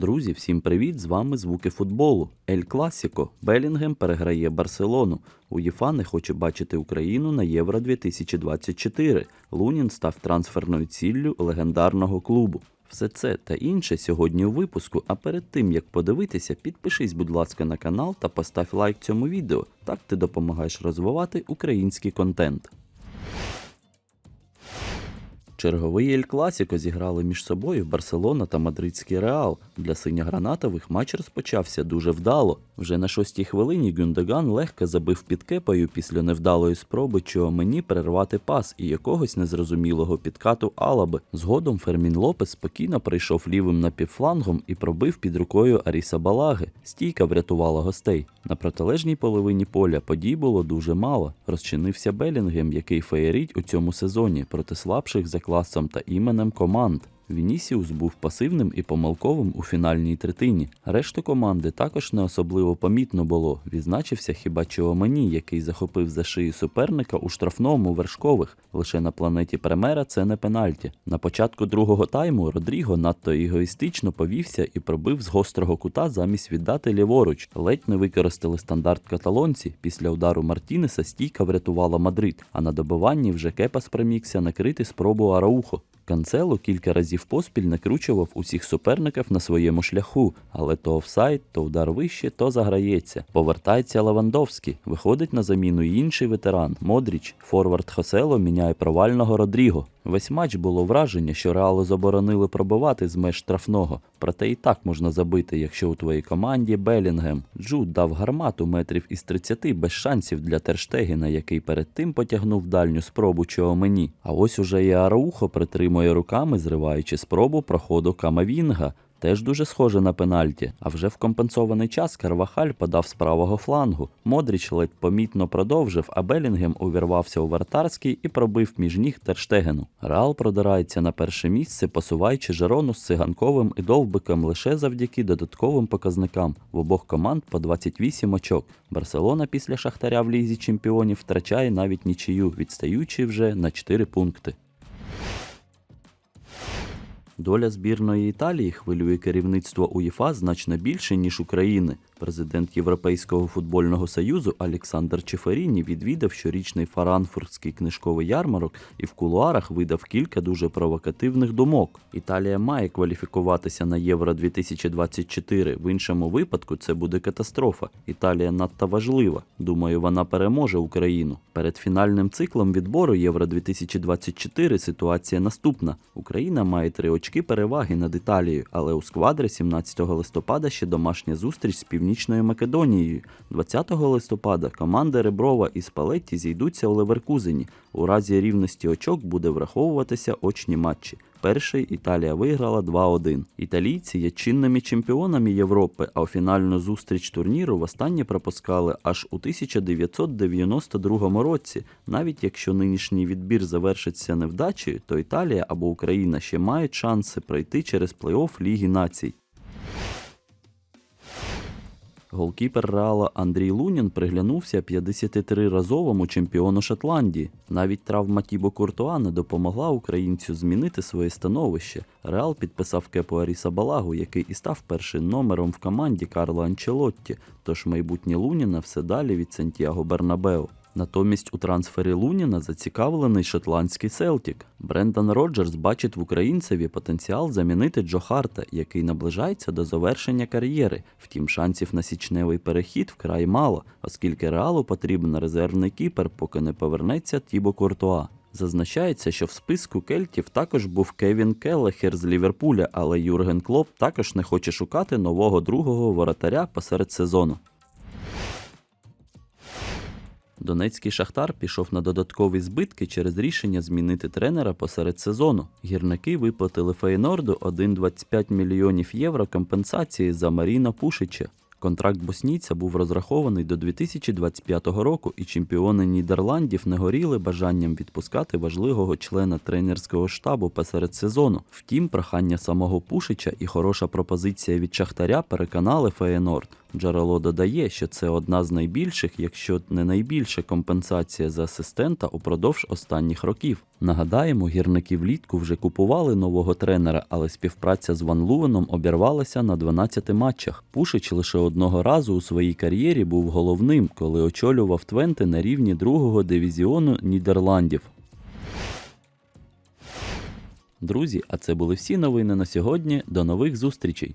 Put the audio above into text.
Друзі, всім привіт! З вами звуки футболу. Ель Класіко. Белінгем переграє Барселону. УЄФА не хоче бачити Україну на Євро 2024. Лунін став трансферною ціллю легендарного клубу. Все це та інше сьогодні у випуску. А перед тим як подивитися, підпишись, будь ласка, на канал та постав лайк цьому відео. Так ти допомагаєш розвивати український контент. Черговий Ель Класіко зіграли між собою Барселона та Мадридський Реал. Для синьогранатових матч розпочався дуже вдало. Вже на шостій хвилині Гюндаган легко забив під кепою після невдалої спроби мені перервати пас і якогось незрозумілого підкату Алаби. Згодом Фермін Лопес спокійно прийшов лівим напівфлангом і пробив під рукою Аріса Балаги. Стійка врятувала гостей. На протилежній половині поля подій було дуже мало. Розчинився Белінгем, який феєрить у цьому сезоні проти слабших за класом та іменем команд. Вінісіус був пасивним і помилковим у фінальній третині. Решту команди також не особливо помітно було. Відзначився хіба Чоомені, який захопив за шию суперника у штрафному вершкових. Лише на планеті Премера це не пенальті. На початку другого тайму Родріго надто егоїстично повівся і пробив з гострого кута замість віддати ліворуч. Ледь не використали стандарт каталонці. Після удару Мартінеса стійка врятувала Мадрид, а на добиванні вже Кепа спромігся накрити спробу Араухо. Канцело кілька разів поспіль накручував усіх суперників на своєму шляху, але то офсайд, то удар вище, то заграється. Повертається Левандовський, виходить на заміну інший ветеран Модріч. Форвард Хосело міняє провального Родріго. Весь матч було враження, що Реалу заборонили пробивати з меж штрафного. Проте і так можна забити, якщо у твоїй команді Белінгем. Джуд дав гармату метрів із 30 без шансів для Терштегіна, який перед тим потягнув дальню спробу чого мені. А ось уже і Араухо притримує руками, зриваючи спробу проходу Камавінга. Теж дуже схоже на пенальті. А вже в компенсований час Карвахаль подав з правого флангу. Модріч ледь помітно продовжив, а Белінгем увірвався у вратарський і пробив між ніг Терштегену. Реал продирається на перше місце, посуваючи Жерону з циганковим і довбиком лише завдяки додатковим показникам. В обох команд по 28 очок. Барселона після Шахтаря в лізі чемпіонів втрачає навіть нічию, відстаючи вже на 4 пункти. Доля збірної Італії хвилює керівництво УЄФА значно більше, ніж України. Президент Європейського футбольного союзу Олександр Чеферіні відвідав щорічний фаранфуртський книжковий ярмарок і в кулуарах видав кілька дуже провокативних думок. Італія має кваліфікуватися на Євро 2024. В іншому випадку це буде катастрофа. Італія надто важлива. Думаю, вона переможе Україну. Перед фінальним циклом відбору Євро 2024 ситуація наступна: Україна має три очки переваги над Італією, але у сквадри 17 листопада ще домашня зустріч з Північною Македонією. 20 листопада команди Реброва і Спалетті зійдуться у Леверкузені. У разі рівності очок буде враховуватися очні матчі. Перший Італія виграла 2-1. Італійці є чинними чемпіонами Європи, а у фінальну зустріч турніру востаннє пропускали аж у 1992 році. Навіть якщо нинішній відбір завершиться невдачею, то Італія або Україна ще мають шанси пройти через плей-офф Ліги націй. Голкіпер Реала Андрій Лунін приглянувся 53-разовому чемпіону Шотландії. Навіть травма Тібо Куртуа не допомогла українцю змінити своє становище. Реал підписав кепу Аріса Балагу, який і став першим номером в команді Карла Анчелотті, тож майбутнє Луніна все далі від Сантьяго Бернабеу. Натомість у трансфері Луніна зацікавлений шотландський Селтік. Брендан Роджерс бачить в українцеві потенціал замінити Джо Харта, який наближається до завершення кар'єри. Втім, шансів на січневий перехід вкрай мало, оскільки реалу потрібен резервний кіпер, поки не повернеться Тібо Куртуа. Зазначається, що в списку кельтів також був Кевін Келлехер з Ліверпуля, але Юрген Клоп також не хоче шукати нового другого воротаря посеред сезону. Донецький шахтар пішов на додаткові збитки через рішення змінити тренера посеред сезону. Гірники виплатили Фейнорду 1,25 мільйонів євро компенсації за Маріна Пушича. Контракт боснійця був розрахований до 2025 року, і чемпіони Нідерландів не горіли бажанням відпускати важливого члена тренерського штабу посеред сезону. Втім, прохання самого Пушича і хороша пропозиція від Шахтаря переконали Феєнорд. Джерело додає, що це одна з найбільших, якщо не найбільша компенсація за асистента упродовж останніх років. Нагадаємо, гірники влітку вже купували нового тренера, але співпраця з Ван Луеном обірвалася на 12 матчах. Пушич лише одного разу у своїй кар'єрі був головним, коли очолював Твенте на рівні другого дивізіону Нідерландів. Друзі, а це були всі новини на сьогодні. До нових зустрічей!